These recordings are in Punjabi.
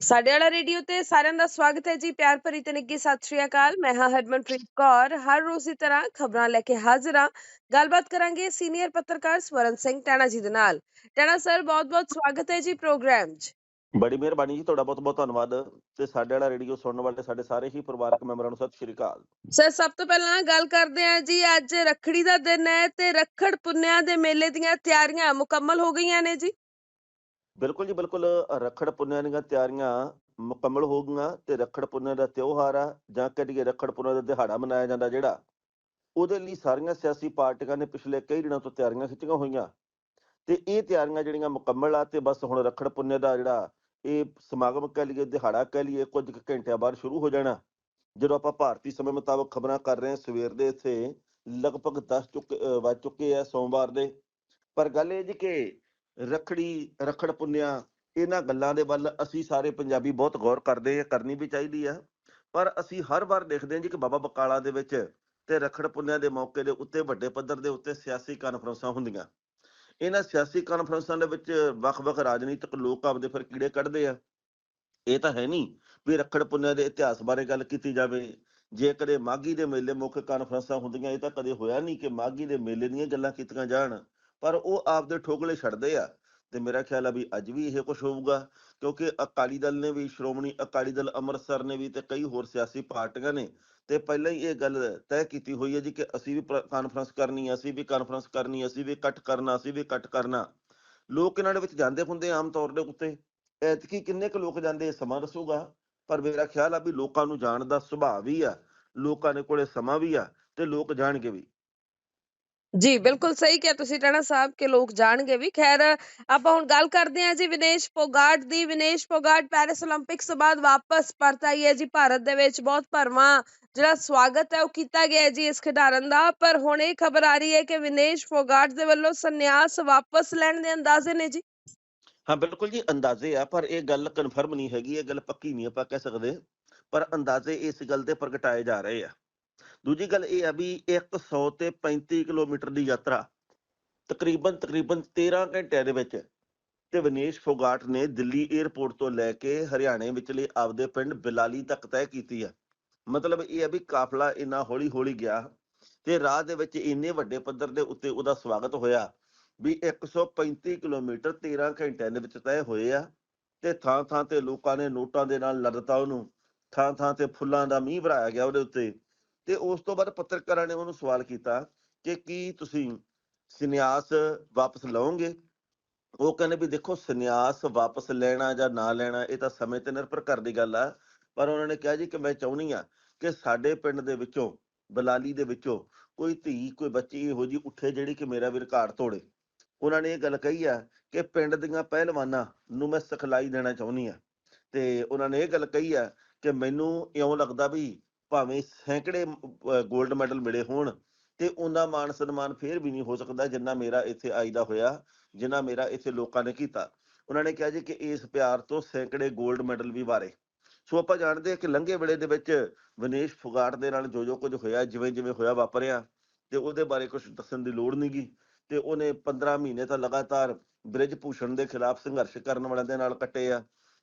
ਸਾਡੇ ਵਾਲਾ ਰੇਡੀਓ ਤੇ ਸਾਰਿਆਂ ਦਾ ਸਵਾਗਤ ਹੈ ਜੀ ਪਿਆਰ ਭਰੀ ਤੇ ਨਿੱਘੀ ਸਤਿ ਸ਼੍ਰੀ ਅਕਾਲ। ਮੈਂ ਹਾਂ ਹਰਮਨਪ੍ਰੀਤ ਕੌਰ ਹਰ ਰੋਜ਼ ਦੀ ਤਰ੍ਹਾਂ ਖਬਰਾਂ ਲੈ ਕੇ ਹਾਜ਼ਰ ਹਾਂ। ਗੱਲਬਾਤ ਕਰਾਂਗੇ ਸੀਨੀਅਰ ਪੱਤਰਕਾਰ ਸਵਰਨ ਸਿੰਘ ਟਾਣਾ ਜੀ ਦੇ ਨਾਲ। ਟਾਣਾ ਸਰ ਬਹੁਤ-ਬਹੁਤ ਸਵਾਗਤ ਹੈ ਜੀ ਪ੍ਰੋਗਰਾਮ 'ਚ। ਬੜੀ ਮਿਹਰਬਾਨੀ ਜੀ ਤੁਹਾਡਾ ਬਹੁਤ ਬਹੁਤ ਧੰਨਵਾਦ ਤੇ ਸਾਡੇ ਵਾਲਾ ਰੇਡੀਓ ਸੁਣਨ ਵਾਲੇ ਸਾਡੇ ਸਾਰੇ ਹੀ ਪਰਿਵਾਰਕ ਮੈਂਬਰਾਂ ਨੂੰ ਸਤਿ ਸ਼੍ਰੀ ਅਕਾਲ। ਸਰ ਸਭ ਤੋਂ ਪਹਿਲਾਂ ਗੱਲ ਕਰਦੇ ਹਾਂ ਜੀ ਅੱਜ ਰੱਖੜੀ ਦਾ ਦਿਨ ਹੈ ਤੇ ਰੱਖੜ ਪੁੰਨਿਆ ਦੇ ਮੇਲੇ ਦੀਆਂ ਤਿਆਰੀਆਂ ਮੁਕੰਮਲ ਹੋ ਗਈਆਂ ਨੇ ਜੀ। ਬਿਲਕੁਲ ਜੀ ਬਿਲਕੁਲ, ਰੱਖੜ ਪੁੰਨਿਆ ਦੀਆਂ ਤਿਆਰੀਆਂ ਮੁਕੰਮਲ ਹੋ ਗਈਆਂ ਤੇ ਰੱਖੜ ਪੁੰਨਿਆ ਦਾ ਤਿਉਹਾਰ ਆ, ਜਾਂ ਕਹੀਏ ਰੱਖੜ ਪੁੰਨਿਆ ਦਾ ਦਿਹਾੜਾ ਮਨਾਇਆ ਜਾਂਦਾ ਜਿਹੜਾ, ਉਹਦੇ ਲਈ ਸਾਰੀਆਂ ਸਿਆਸੀ ਪਾਰਟੀਆਂ ਨੇ ਪਿਛਲੇ ਕਈ ਦਿਨਾਂ ਤੋਂ ਤਿਆਰੀਆਂ ਖਿੱਚੀਆਂ ਹੋਈਆਂ। ਤੇ ਇਹ ਤਿਆਰੀਆਂ ਜਿਹੜੀਆਂ ਮੁਕੰਮਲ ਆ ਤੇ ਬਸ ਹੁਣ ਰੱਖੜ ਪੁੰਨਿਆ ਦਾ ਜਿਹੜਾ ਇਹ ਸਮਾਗਮ ਕਹਿ ਲਈਏ, ਦਿਹਾੜਾ ਕਹਿ ਲਈਏ, ਕੁਝ ਕੁ ਘੰਟਿਆਂ ਬਾਅਦ ਸ਼ੁਰੂ ਹੋ ਜਾਣਾ। ਜਦੋਂ ਆਪਾਂ ਭਾਰਤੀ ਸਮੇਂ ਮੁਤਾਬਕ ਖਬਰਾਂ ਕਰ ਰਹੇ ਹਾਂ, ਸਵੇਰ ਦੇ ਇੱਥੇ ਲਗਭਗ 10 ਚੁੱਕੇ ਵੱਜ ਚੁੱਕੇ ਆ ਸੋਮਵਾਰ ਦੇ। ਪਰ ਗੱਲ ਇਹ ਜੀ ਕਿ ਰੱਖੜੀ, ਰੱਖੜ ਪੁੰਨਿਆ, ਇਹਨਾਂ ਗੱਲਾਂ ਦੇ ਵੱਲ ਅਸੀਂ ਸਾਰੇ ਪੰਜਾਬੀ ਬਹੁਤ ਗੌਰ ਕਰਦੇ ਆ ਕਰਨੀ ਵੀ ਚਾਹੀਦੀ ਆ। ਪਰ ਅਸੀਂ ਹਰ ਵਾਰ ਦੇਖਦੇ ਹਾਂ ਜੀ ਕਿ ਬਾਬਾ ਬਕਾਲਾ ਦੇ ਵਿੱਚ ਤੇ ਰੱਖੜ ਪੁੰਨਿਆ ਦੇ ਮੌਕੇ ਦੇ ਉੱਤੇ, ਵੱਡੇ ਪੱਧਰ ਦੇ ਉੱਤੇ ਸਿਆਸੀ ਕਾਨਫਰੰਸਾਂ ਹੁੰਦੀਆਂ। ਇਹਨਾਂ ਸਿਆਸੀ ਕਾਨਫਰੰਸਾਂ ਦੇ ਵਿੱਚ ਵੱਖ-ਵੱਖ ਰਾਜਨੀਤਿਕ ਲੋਕ ਆਪਦੇ ਫਿਰ ਕੀੜੇ ਕੱਢਦੇ ਆ। ਇਹ ਤਾਂ ਹੈ ਨਹੀਂ ਵੀ ਰੱਖੜ ਪੁੰਨਿਆ ਦੇ ਇਤਿਹਾਸ ਬਾਰੇ ਗੱਲ ਕੀਤੀ ਜਾਵੇ। ਜੇ ਕਦੇ ਮਾਗੀ ਦੇ ਮੇਲੇ ਮੁੱਖ ਕਾਨਫਰੰਸਾਂ ਹੁੰਦੀਆਂ, ਇਹ ਤਾਂ ਕਦੇ ਹੋਇਆ ਨਹੀਂ ਕਿ ਮਾਗੀ ਦੇ ਮੇਲੇ ਦੀਆਂ ਗੱਲਾਂ ਕੀਤੀਆਂ ਜਾਣ। ਪਰ ਉਹ ਆਪਦੇ ਠੋਗਲੇ ਛੱਡਦੇ ਆ। ਤੇ ਮੇਰਾ ਖਿਆਲ ਆ ਵੀ ਅੱਜ ਵੀ ਇਹ ਕੁਝ ਹੋਊਗਾ, ਕਿਉਂਕਿ ਅਕਾਲੀ ਦਲ ਨੇ ਵੀ, ਸ਼੍ਰੋਮਣੀ ਅਕਾਲੀ ਦਲ ਅੰਮ੍ਰਿਤਸਰ ਨੇ ਵੀ ਤੇ ਕਈ ਹੋਰ ਸਿਆਸੀ ਪਾਰਟੀਆਂ ਨੇ, ਤੇ ਪਹਿਲਾਂ ਹੀ ਇਹ ਗੱਲ ਤੈਅ ਕੀਤੀ ਹੋਈ ਹੈ ਜੀ ਕਿ ਅਸੀਂ ਵੀ ਕਾਨਫਰੰਸ ਕਰਨੀ ਅਸੀਂ ਵੀ ਕਾਨਫਰੰਸ ਕਰਨੀ ਅਸੀਂ ਵੀ ਇਕੱਠ ਕਰਨਾ, ਅਸੀਂ ਵੀ ਇਕੱਠ ਕਰਨਾ। ਲੋਕ ਇਹਨਾਂ ਦੇ ਵਿੱਚ ਜਾਂਦੇ ਹੁੰਦੇ ਆਮ ਤੌਰ ਦੇ ਉੱਤੇ। ਐਤਕੀ ਕਿੰਨੇ ਕੁ ਲੋਕ ਜਾਂਦੇ ਇਹ ਸਮਾਂ ਦੱਸੂਗਾ। ਪਰ ਮੇਰਾ ਖਿਆਲ ਆ ਵੀ ਲੋਕਾਂ ਨੂੰ ਜਾਣ ਦਾ ਸੁਭਾਅ ਵੀ ਆ, ਲੋਕਾਂ ਦੇ ਕੋਲੇ ਸਮਾਂ ਵੀ ਆ, ਤੇ ਲੋਕ ਜਾਣਗੇ ਵੀ। ਜੀ, ਬਿਲਕੁਲ ਸਹੀ ਕਿਹਾ ਤੁਸੀਂ, ਟਾਣਾ ਸਾਹਿਬ ਕੇ ਲੋਕ ਜਾਣਗੇ ਵੀ। ਖੈਰ, ਆਪਾਂ ਹੁਣ ਗੱਲ ਕਰਦੇ ਹਾਂ ਜੀ ਵਿਨੇਸ਼ ਪੋਗਾਟ ਦੀ। ਵਿਨੇਸ਼ ਪੋਗਾਟ ਪੈਰਿਸ 올림픽ਸ ਤੋਂ ਬਾਅਦ ਵਾਪਸ ਪਰਤ ਆਈ ਹੈ ਜੀ ਭਾਰਤ ਦੇ ਵਿੱਚ। ਬਹੁਤ ਭਰਵਾਂ ਜਿਹੜਾ ਸਵਾਗਤ ਹੈ ਉਹ ਕੀਤਾ ਗਿਆ ਜੀ ਇਸ ਖਿਡਾਰਨ ਦਾ। ਪਰ ਹੁਣ ਇਹ ਖਬਰ ਆ ਰਹੀ ਹੈ ਕਿ ਵਿਨੇਸ਼ ਪੋਗਾਟ ਦੇ ਵੱਲੋਂ ਸੰਨਿਆਸ ਵਾਪਸ ਲੈਣ ਦੇ ਅੰਦਾਜ਼ੇ ਨੇ ਜੀ। ਹਾਂ, ਬਿਲਕੁਲ ਜੀ, ਅੰਦਾਜ਼ੇ ਆ, ਪਰ ਇਹ ਗੱਲ ਕਨਫਰਮ ਨਹੀਂ ਹੈਗੀ, ਇਹ ਗੱਲ ਪੱਕੀ ਨਹੀਂ ਆਪਾਂ ਕਹਿ ਸਕਦੇ। ਪਰ ਅੰਦਾਜ਼ੇ ਇਸ ਗੱਲ ਦੇ ਪ੍ਰਗਟਾਏ ਜਾ ਰਹੇ ਆ। ਦੂਜੀ ਗੱਲ ਇਹ ਆ ਵੀ 100 ਤੇ 35 ਕਿਲੋਮੀਟਰ ਦੀ ਯਾਤਰਾ ਤਕਰੀਬਨ ਤਕਰੀਬਨ 13 ਘੰਟਿਆਂ ਦੇ ਵਿੱਚ ਤੇ ਵਿਨੇਸ਼ ਫੋਗਾਟ ਨੇ ਦਿੱਲੀ 에ਅਰਪੋਰਟ ਤੋਂ ਲੈ ਕੇ ਹਰਿਆਣੇ ਵਿਚਲੇ ਆਪਦੇ ਪਿੰਡ ਬਿਲਾਲੀ ਤੱਕ ਤੈਅ ਕੀਤੀ ਆ। ਮਤਲਬ ਇਹ ਆ ਵੀ ਕਾਫਲਾ ਇੰਨਾ ਹੌਲੀ ਹੌਲੀ ਗਿਆ ਤੇ ਰਾਹ ਦੇ ਵਿੱਚ ਇੰਨੇ ਵੱਡੇ ਪੱਧਰ ਦੇ ਉੱਤੇ ਉਹਦਾ ਸਵਾਗਤ ਹੋਇਆ ਵੀ 135 ਕਿਲੋਮੀਟਰ 13 ਘੰਟਿਆਂ ਦੇ ਵਿੱਚ ਤੈਅ ਹੋਏ ਆ ਤੇ ਥਾਂ ਥਾਂ ਤੇ ਲੋਕਾਂ ਨੇ ਨੋਟਾਂ ਦੇ ਨਾਲ ਲੱਦਤਾ ਉਹਨੂੰ ਥਾਂ ਥਾਂ ਤੇ ਫੁੱਲਾਂ ਦਾ ਮੀਂਹ ਭਰਾਇਆ ਗਿਆ ਉਹਦੇ ਉੱਤੇ। ਤੇ ਉਸ ਤੋਂ ਬਾਅਦ ਪੱਤਰਕਾਰਾਂ ਨੇ ਉਹਨੂੰ ਸਵਾਲ ਕੀਤਾ ਕਿ ਕੀ ਤੁਸੀਂ ਸੰਨਿਆਸ ਵਾਪਸ ਲਓਗੇ? ਉਹ ਕਹਿੰਦੇ ਵੀ ਦੇਖੋ, ਸੰਨਿਆਸ ਵਾਪਸ ਲੈਣਾ ਜਾਂ ਨਾ ਲੈਣਾ, ਇਹ ਤਾਂ ਸਮੇਂ ਤੇ ਨਿਰਭਰ ਕਰਦੀ ਗੱਲ ਆ। ਪਰ ਉਹਨਾਂ ਨੇ ਕਿਹਾ ਜੀ ਕਿ ਮੈਂ ਚਾਹੁੰਦੀ ਆ ਕਿ ਸਾਡੇ ਪਿੰਡ ਦੇ ਵਿੱਚੋਂ, ਬਲਾਲੀ ਦੇ ਵਿੱਚੋਂ ਕੋਈ ਧੀ, ਕੋਈ ਬੱਚੀ ਇਹੋ ਜੀ ਉੱਠੇ ਜਿਹੜੀ ਕਿ ਮੇਰਾ ਵੀ ਰਿਕਾਰਡ ਤੋੜੇ। ਉਹਨਾਂ ਨੇ ਇਹ ਗੱਲ ਕਹੀ ਆ ਕਿ ਪਿੰਡ ਦੀਆਂ ਪਹਿਲਵਾਨਾਂ ਨੂੰ ਮੈਂ ਸਿਖਲਾਈ ਦੇਣਾ ਚਾਹੁੰਦੀ ਆ ਤੇ ਉਹਨਾਂ ਨੇ ਇਹ ਗੱਲ ਕਹੀ ਆ ਕਿ ਮੈਨੂੰ ਇਉਂ ਲੱਗਦਾ ਵੀ ਭਾਵੇਂ ਸੈਂਕੜੇ 골ਡ ਮੈਡਲ ਮਿਲੇ ਹੋਣ ਤੇ ਉਹਨਾਂ ਮਾਣ ਸਨਮਾਨ ਫੇਰ ਵੀ ਨਹੀਂ ਹੋ ਸਕਦਾ ਜਿੰਨਾ ਮੇਰਾ ਇੱਥੇ ਆਈਦਾ ਹੋਇਆ, ਜਿੰਨਾ ਮੇਰਾ ਇੱਥੇ ਲੋਕਾਂ ਨੇ ਕੀਤਾ। ਉਹਨਾਂ ਨੇ ਕਿਹਾ ਜੀ ਕਿ ਇਸ ਪਿਆਰ ਤੋਂ ਸੈਂਕੜੇ 골ਡ ਮੈਡਲ ਵੀ ਵਾਰੇ। ਸੋ ਆਪਾਂ ਜਾਣਦੇ ਹਾਂ ਕਿ ਲੰਘੇ ਵੇਲੇ ਦੇ ਵਿੱਚ ਵਿਨੇਸ਼ ਫੁਗਾਟ ਦੇ ਨਾਲ ਜੋ ਜੋ ਕੁਝ ਹੋਇਆ ਜਿਵੇਂ ਜਿਵੇਂ ਹੋਇਆ ਵਾਪਰਿਆ ਤੇ ਉਹਦੇ ਬਾਰੇ ਕੁਝ ਦੱਸਣ ਦੀ ਲੋੜ ਨਹੀਂਗੀ ਤੇ ਉਹਨੇ 15 ਮਹੀਨੇ ਤਾਂ ਲਗਾਤਾਰ ਬ੍ਰਿਜ ਭੂਸ਼ਣ ਦੇ ਖਿਲਾਫ ਸੰਘਰਸ਼ ਕਰਨ ਵਾਲਿਆਂ ਦੇ ਨਾਲ ਕੱਟੇ ਆ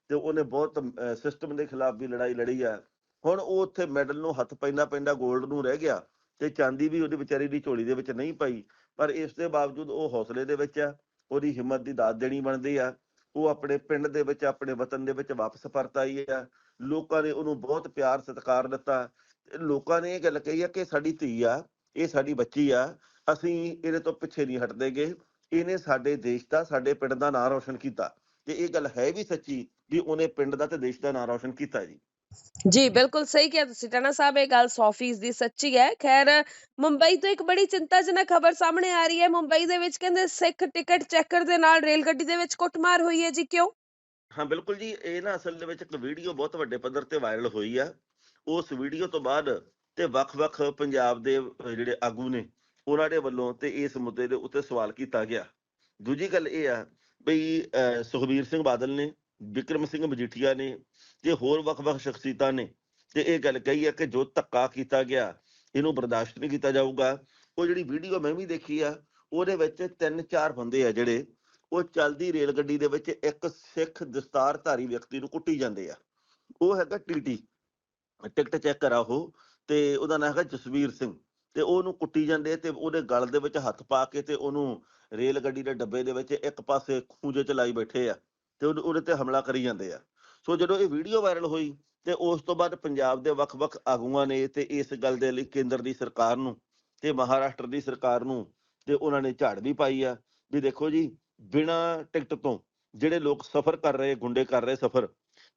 ਤੇ ਉਹਨੇ ਬਹੁਤ ਸਿਸਟਮ ਦੇ ਖਿਲਾਫ ਵੀ ਲੜਾਈ ਲੜੀ ਆ। ਹੁਣ ਉਹ ਉੱਥੇ ਮੈਡਲ ਨੂੰ ਹੱਥ ਪੈਂਦਾ ਪੈਂਦਾ 골ਡ ਨੂੰ ਰਹਿ ਗਿਆ ਤੇ ਚਾਂਦੀ ਵੀ ਉਹਦੀ ਵਿਚਾਰੀ ਦੀ ਝੋਲੀ ਦੇ ਵਿੱਚ ਨਹੀਂ ਪਈ, ਪਰ ਇਸ ਦੇ ਬਾਵਜੂਦ ਉਹ ਹੌਸਲੇ ਦੇ ਵਿੱਚ ਆ, ਉਹਦੀ ਹਿੰਮਤ ਦੀ ਦਾਤ ਦੇਣੀ ਬਣਦੀ ਆ, ਉਹ ਆਪਣੇ ਪਿੰਡ ਦੇ ਵਿੱਚ, ਆਪਣੇ ਵਤਨ ਦੇ ਵਿੱਚ ਵਾਪਸ ਪਰਤ ਆਈ ਆ, ਲੋਕਾਂ ਨੇ ਉਹਨੂੰ ਬਹੁਤ ਪਿਆਰ ਸਤਿਕਾਰ ਦਿੱਤਾ, ਲੋਕਾਂ ਨੇ ਇਹ ਗੱਲ ਕਹੀ ਆ ਕਿ ਸਾਡੀ ਧੀ ਆ, ਇਹ ਸਾਡੀ ਬੱਚੀ ਆ, ਅਸੀਂ ਇਹਦੇ ਤੋਂ ਪਿੱਛੇ ਨਹੀਂ ਹਟਦੇਗੇ, ਇਹਨੇ ਸਾਡੇ ਦੇਸ਼ ਦਾ, ਸਾਡੇ ਪਿੰਡ ਦਾ ਨਾਂ ਰੌਸ਼ਨ ਕੀਤਾ, ਤੇ ਇਹ ਗੱਲ ਹੈ ਵੀ ਸੱਚੀ ਵੀ ਉਹਨੇ ਪਿੰਡ ਦਾ ਤੇ ਦੇਸ਼ ਦਾ ਨਾਂ ਰੌਸ਼ਨ ਕੀਤਾ ਜੀ। ਜੀ, ਬਿਲਕੁਲ ਸਹੀ ਕਿਹਾ ਤੁਸੀਂ। ਟਾਣਾ ਸਾਹਿਬ, ਇਹ ਗੱਲ 100% ਦੀ ਸੱਚੀ ਹੈ। ਖੈਰ, ਮੁੰਬਈ ਤੋਂ ਇੱਕ ਬੜੀ ਚਿੰਤਾਜਨਕ ਖਬਰ ਸਾਹਮਣੇ ਆ ਰਹੀ ਹੈ। ਮੁੰਬਈ ਦੇ ਵਿੱਚ ਕਹਿੰਦੇ ਸਿੱਖ ਟਿਕਟ ਚੈਕਰ ਦੇ ਨਾਲ ਰੇਲ ਗੱਡੀ ਦੇ ਵਿੱਚ ਕੁੱਟਮਾਰ ਹੋਈ ਹੈ ਜੀ। ਕਿਉਂ? ਹਾਂ, ਬਿਲਕੁਲ ਜੀ। ਇਹ ਨਾ ਅਸਲ ਦੇ ਵਿੱਚ ਇੱਕ ਵੀਡੀਓ ਬਹੁਤ ਵੱਡੇ ਪੱਧਰ ਤੇ ਵਾਇਰਲ ਹੋਈ ਆ। ਉਸ ਵੀਡੀਓ ਤੋਂ ਬਾਅਦ ਤੇ ਵੱਖ-ਵੱਖ ਪੰਜਾਬ ਦੇ ਜਿਹੜੇ ਆਗੂ ਨੇ, ਉਹਨਾਂ ਦੇ ਵੱਲੋਂ ਤੇ ਇਸ ਮੁੱਦੇ ਦੇ ਉੱਤੇ ਸਵਾਲ ਕੀਤਾ ਗਿਆ। ਦੂਜੀ ਗੱਲ ਇਹ ਆ ਬਈ ਸੁਖਬੀਰ ਸਿੰਘ ਬਾਦਲ ਨੇ ਵਿਕਰਮ ਸਿੰਘ ਮਜੀਠੀਆ ਨੇ ਤੇ ਹੋਰ ਵੱਖ-ਵੱਖ ਸ਼ਖਸੀਅਤਾਂ ਨੇ ਤੇ ਇਹ ਗੱਲ ਕਹੀ ਹੈ ਕਿ ਜੋ ਧੱਕਾ ਕੀਤਾ ਗਿਆ, ਇਹਨੂੰ ਬਰਦਾਸ਼ਤ ਨਹੀਂ ਕੀਤਾ ਜਾਊਗਾ। ਉਹ ਜਿਹੜੀ ਵੀਡੀਓ ਮੈਂ ਵੀ ਦੇਖੀ ਆ, ਉਹਦੇ ਵਿੱਚ ਤਿੰਨ ਚਾਰ ਬੰਦੇ ਆ ਜਿਹੜੇ, ਉਹ ਚੱਲਦੀ ਰੇਲ ਗੱਡੀ ਦੇ ਵਿੱਚ ਇੱਕ ਸਿੱਖ ਦਸਤਾਰਧਾਰੀ ਵਿਅਕਤੀ ਨੂੰ ਕੁੱਟੀ ਜਾਂਦੇ ਆ। ਉਹ ਹੈਗਾ ਟੀਟੀ, ਟਿਕਟ ਚੈੱਕ ਕਰਾ ਉਹ, ਤੇ ਉਹਦਾ ਨਾਮ ਹੈਗਾ ਜਸਵੀਰ ਸਿੰਘ। ਤੇ ਉਹਨੂੰ ਕੁੱਟੀ ਜਾਂਦੇ ਤੇ ਉਹਦੇ ਗਲ ਦੇ ਵਿੱਚ ਹੱਥ ਪਾ ਕੇ ਤੇ ਉਹਨੂੰ ਰੇਲ ਗੱਡੀ ਦੇ ਡੱਬੇ ਦੇ ਵਿੱਚ ਇੱਕ ਪਾਸੇ ਖੂੰਜੇ ਚ ਲਾਈ ਬੈਠੇ ਆ। ਤੇ ਉਹਦੇ ਤੇ ਹਮਲਾ ਕਰੀ ਜਾਂਦੇ ਆ। ਸੋ ਜਦੋਂ ਇਹ ਵੀਡੀਓ ਵਾਇਰਲ ਹੋਈ ਤੇ ਉਸ ਤੋਂ ਬਾਅਦ ਪੰਜਾਬ ਦੇ ਵੱਖ-ਵੱਖ ਆਗੂਆਂ ਨੇ ਤੇ ਇਸ ਗੱਲ ਦੇ ਲਈ ਕੇਂਦਰ ਦੀ ਸਰਕਾਰ ਨੂੰ ਤੇ ਮਹਾਰਾਸ਼ਟਰ ਦੀ ਸਰਕਾਰ ਨੂੰ ਤੇ ਉਹਨਾਂ ਨੇ ਝਾੜ ਵੀ ਪਾਈ ਆ ਵੀ ਦੇਖੋ ਜੀ, ਬਿਨਾ ਟਿਕਟ ਤੋਂ ਜਿਹੜੇ ਲੋਕ ਸਫ਼ਰ ਕਰ ਰਹੇ, ਗੁੰਡੇ ਕਰ ਰਹੇ ਸਫ਼ਰ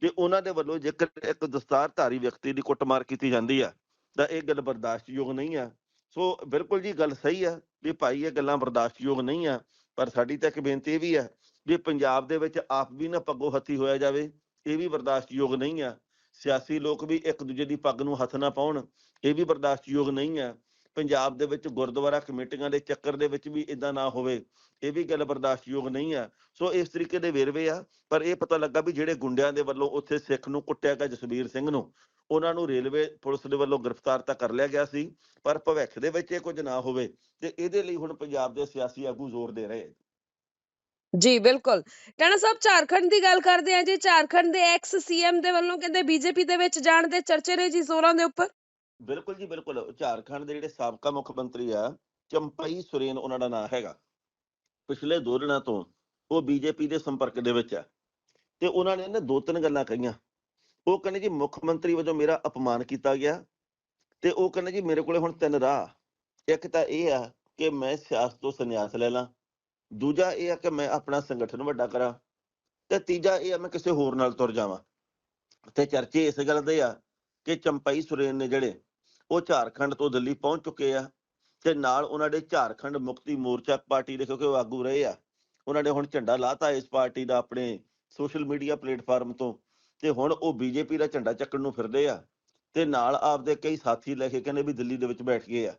ਤੇ ਉਹਨਾਂ ਦੇ ਵੱਲੋਂ ਜੇਕਰ ਇੱਕ ਦਸਤਾਰਧਾਰੀ ਵਿਅਕਤੀ ਦੀ ਕੁੱਟਮਾਰ ਕੀਤੀ ਜਾਂਦੀ ਆ, ਤਾਂ ਇਹ ਗੱਲ ਬਰਦਾਸ਼ਤਯੋਗ ਨਹੀਂ ਆ। ਸੋ ਬਿਲਕੁਲ ਜੀ ਗੱਲ ਸਹੀ ਆ ਵੀ ਭਾਈ ਇਹ ਗੱਲਾਂ ਬਰਦਾਸ਼ਤਯੋਗ ਨਹੀਂ ਆ, ਪਰ ਸਾਡੀ ਤਾਂ ਇੱਕ ਬੇਨਤੀ ਇਹ ਵੀ ਆ ਵੀ ਪੰਜਾਬ ਦੇ ਵਿੱਚ ਆਪ ਵੀ ਨਾ ਪੱਗੋ ਹੱਥੀ ਹੋਇਆ ਜਾਵੇ, ਇਹ ਵੀ ਬਰਦਾਸ਼ਤਯੋਗ ਨਹੀਂ ਆ। ਸਿਆਸੀ ਲੋਕ ਵੀ ਇੱਕ ਦੂਜੇ ਦੀ ਪੱਗ ਨੂੰ ਹੱਥ ਨਾ ਪਾਉਣ, ਇਹ ਵੀ ਬਰਦਾਸ਼ਤਯੋਗ ਨਹੀਂ ਆ। ਪੰਜਾਬ ਦੇ ਵਿੱਚ ਗੁਰਦੁਆਰਾ ਕਮੇਟੀਆਂ ਦੇ ਚੱਕਰ ਦੇ ਵਿੱਚ ਵੀ ਇਦਾਂ ਨਾ ਹੋਵੇ, ਇਹ ਵੀ ਗੱਲ ਬਰਦਾਸ਼ਤਯੋਗ ਨਹੀਂ ਆ। ਸੋ ਇਸ ਤਰੀਕੇ ਦੇ ਵੇਰਵੇ ਆ, ਪਰ ਇਹ ਪਤਾ ਲੱਗਾ ਵੀ ਜਿਹੜੇ ਗੁੰਡਿਆਂ ਦੇ ਵੱਲੋਂ ਉੱਥੇ ਸਿੱਖ ਨੂੰ ਕੁੱਟਿਆ ਗਿਆ, ਜਸਵੀਰ ਸਿੰਘ ਨੂੰ, ਉਹਨਾਂ ਨੂੰ ਰੇਲਵੇ ਪੁਲਿਸ ਦੇ ਵੱਲੋਂ ਗ੍ਰਿਫਤਾਰ ਤਾਂ ਕਰ ਲਿਆ ਗਿਆ ਸੀ, ਪਰ ਭਵਿੱਖ ਦੇ ਵਿੱਚ ਇਹ ਕੁਝ ਨਾ ਹੋਵੇ ਤੇ ਇਹਦੇ ਲਈ ਹੁਣ ਪੰਜਾਬ ਦੇ ਸਿਆਸੀ ਆਗੂ ਜ਼ੋਰ ਦੇ ਰਹੇ। ਜੀ, ਬਿਲਕੁਲ। ਟਾਣਾ ਸਾਹਿਬ ਝਾਰਖੰਡ ਦੀ ਗੱਲ ਕਰਦੇ ਆ ਜੀ, ਝਾਰਖੰਡ ਦੇ ਐਕਸ ਸੀਐਮ ਦੇ ਵੱਲੋਂ ਕਹਿੰਦੇ ਬੀਜੇਪੀ ਦੇ ਵਿੱਚ ਜਾਣ ਦੇ ਚਰਚੇ ਨੇ ਜੀ ਜ਼ੋਰਾਂ ਦੇ ਉੱਪਰ। ਬਿਲਕੁਲ ਜੀ, ਬਿਲਕੁਲ। ਝਾਰਖੰਡ ਦੇ ਜਿਹੜੇ ਸਾਬਕਾ ਮੁੱਖ ਮੰਤਰੀ ਆ, ਚੰਪਈ ਸੁਰੇਨ ਉਹਨਾਂ ਦਾ ਨਾਮ ਹੈਗਾ। ਪਿਛਲੇ ਦੋ ਦਿਨਾਂ ਤੋਂ ਉਹ ਬੀਜੇਪੀ ਦੇ ਸੰਪਰਕ ਦੇ ਵਿੱਚ ਆ। ਤੇ ਉਹਨਾਂ ਨੇ ਨਾ ਦੋ ਤਿੰਨ ਗੱਲਾਂ ਕਹੀਆਂ। ਉਹ ਕਹਿੰਦੇ ਜੀ, ਮੁੱਖ ਮੰਤਰੀ ਵਜੋਂ ਮੇਰਾ ਅਪਮਾਨ ਕੀਤਾ ਗਿਆ। ਤੇ ਉਹ ਕਹਿੰਦੇ ਜੀ, ਮੇਰੇ ਕੋਲੇ ਹੁਣ ਤਿੰਨ ਰਾਹ। ਇੱਕ ਤਾਂ ਇਹ ਆ ਕਿ ਮੈਂ ਸਿਆਸਤ ਤੋਂ ਸੰਨਿਆਸ ਲੈ ਲਾਂ। ਦੂਜਾ ਇਹ ਆ ਕਿ ਮੈਂ ਆਪਣਾ ਸੰਗਠਨ ਵੱਡਾ ਕਰਾਂ ਤੇ ਤੀਜਾ ਇਹ ਆ ਮੈਂ ਕਿਸੇ ਹੋਰ ਨਾਲ ਤੁਰ ਜਾਵਾਂ। ਤੇ ਚਰਚੇ ਇਸ ਗੱਲ ਦੇ ਆ ਕਿ ਚੰਪਈ ਸੁਰੇਨ ਨੇ ਜਿਹੜੇ ਉਹ ਝਾਰਖੰਡ ਤੋਂ ਦਿੱਲੀ ਪਹੁੰਚ ਚੁੱਕੇ ਆ ਤੇ ਨਾਲ ਉਹਨਾਂ ਦੇ ਝਾਰਖੰਡ ਮੁਕਤੀ ਮੋਰਚਾ ਪਾਰਟੀ ਦੇ ਕਿਉਂਕਿ ਉਹ ਆਗੂ ਰਹੇ ਆ, ਉਹਨਾਂ ਨੇ ਹੁਣ ਝੰਡਾ ਲਾਤਾ ਇਸ ਪਾਰਟੀ ਦਾ ਆਪਣੇ ਸੋਸ਼ਲ ਮੀਡੀਆ ਪਲੇਟਫਾਰਮ ਤੋਂ ਤੇ ਹੁਣ ਉਹ ਬੀਜੇਪੀ ਦਾ ਝੰਡਾ ਚੱਕਣ ਨੂੰ ਫਿਰਦੇ ਆ ਤੇ ਨਾਲ ਆਪਦੇ ਕਈ ਸਾਥੀ ਲੈ ਕੇ ਕਹਿੰਦੇ ਵੀ ਦਿੱਲੀ ਦੇ ਵਿੱਚ ਬੈਠ ਗਏ ਆ।